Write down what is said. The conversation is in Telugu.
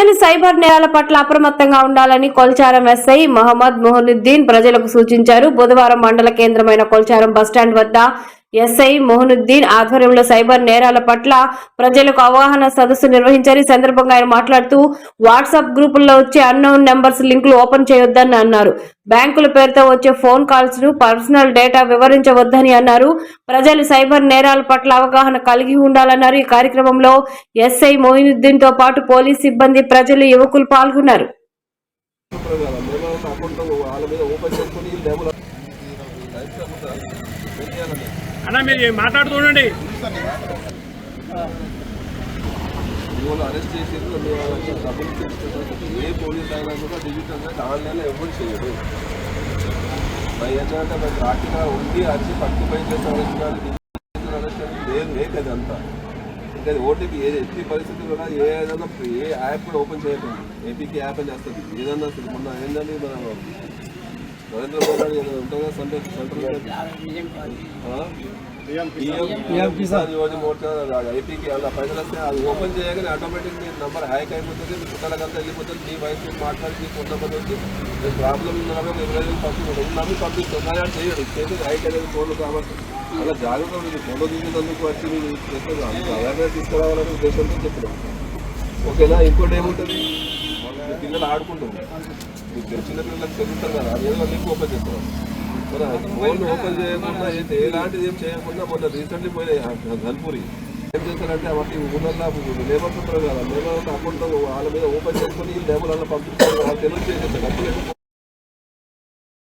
ప్రజలు సైబర్ నేరాల పట్ల అప్రమత్తంగా ఉండాలని కొల్చారం ఎస్ఐ మహమ్మద్ మొహనుద్దీన్ ప్రజలకు సూచించారు. బుధవారం మండల కేంద్రమైన కొల్చారం బస్టాండ్ వద్ద ఎస్ఐ మొహనుద్దీన్ ఆధ్వర్యంలో సైబర్ నేరాల పట్ల ప్రజలకు అవగాహన సదస్సు నిర్వహించారు సందర్భంగా ఆయన మాట్లాడుతూ వాట్సాప్ గ్రూపుల్లో వచ్చే అన్నౌన్ నెంబర్స్ లింకులు ఓపెన్ చేయొద్దని అన్నారు బ్యాంకుల పేరుతో వచ్చే ఫోన్ కాల్స్ను పర్సనల్ డేటా వివరించవద్దని అన్నారు ప్రజలు సైబర్ నేరాల పట్ల అవగాహన కలిగి ఉండాలన్నారు ఈ కార్యక్రమంలో ఎస్ఐ మొయినుద్దీన్తో పాటు పోలీస్ సిబ్బంది ప్రజలు యువకులు పాల్గొన్నారు ఉంటారు మేము అన్న మీరు మాట్లాడుతూ ఉండండి. అరెస్ట్ చేసేది వాళ్ళకి డబ్బులు తీసుకుంటాం ఏ పోలీస్ అయినా కూడా డిజిటల్గా ఆన్లైన్లో ఎవరు చేయడు మరి ఏంటంటే మరి రాకుండా ఉండి అరిచి పట్టుకుపోయి చేసి అరెస్ట్ కానీ డిజిటల్ అరెస్ట్ అనేది లేదు లేక అంతా ఇంకా ఓటీపీ ఏ ఎట్టి పరిస్థితి కూడా ఏ ఏదైనా ఏ యాప్ కూడా ఓపెన్ చేయకండి. ఏపీకి యాప్ అని చేస్తుంది. ఏదన్నా అసలు మొన్న ఏంటంటే నరేంద్ర ఉంటుంది సెంట్రల్ అలా పైసలు వస్తే అది ఓపెన్ చేయగానే ఆటోమేటిక్ మీ నంబర్ హ్యాక్ అయిపోతుంది మీ పుట్టలకంతా వెళ్ళిపోతుంది మీ వయసు మాట్లాడి మీ ఫోన్ నెంబర్ వచ్చి మీకు ప్రాబ్లం ఉందని ఇరవై వేలు పంపిస్తుంది ఉన్నవి పంపిస్తుంది కానీ అది చేయడు చేసి హ్యాక్ అనేది ఫోన్లు కాబట్టి. అలా జాగ్రత్త ఉంటుంది ఫోటో తీసినందుకు వచ్చి మీరు చేస్తారు. అంత అవేర్నెస్ తీసుకురావాలనే ఉద్దేశంతో చెప్తున్నాం ఓకేనా? ఇంకోటి ఏముంటుంది? పిల్లలు ఆడుకుంటారు. మీకు చిన్నపిల్లలకు చదువుతారు కదా ఏదో లింక్ ఓపెన్ చేస్తారు. మరి ఫోన్ ఓపెన్ చేయకుండా అయితే ఎలాంటిది ఏం చేయకుండా మొన్న రీసెంట్లీ పోయినాయి ధన్పూరి. ఏం చేస్తారంటే వాటి ఊళ్ళల్లో లేబర్స్ ఉంటారు కదా. లేబర్ అకౌంట్ వాళ్ళ మీద ఓపెన్ చేసుకుని లేబర్ అలా పంపిస్తారు వాళ్ళు తెలుగు చేసేస్తారు డబ్బులు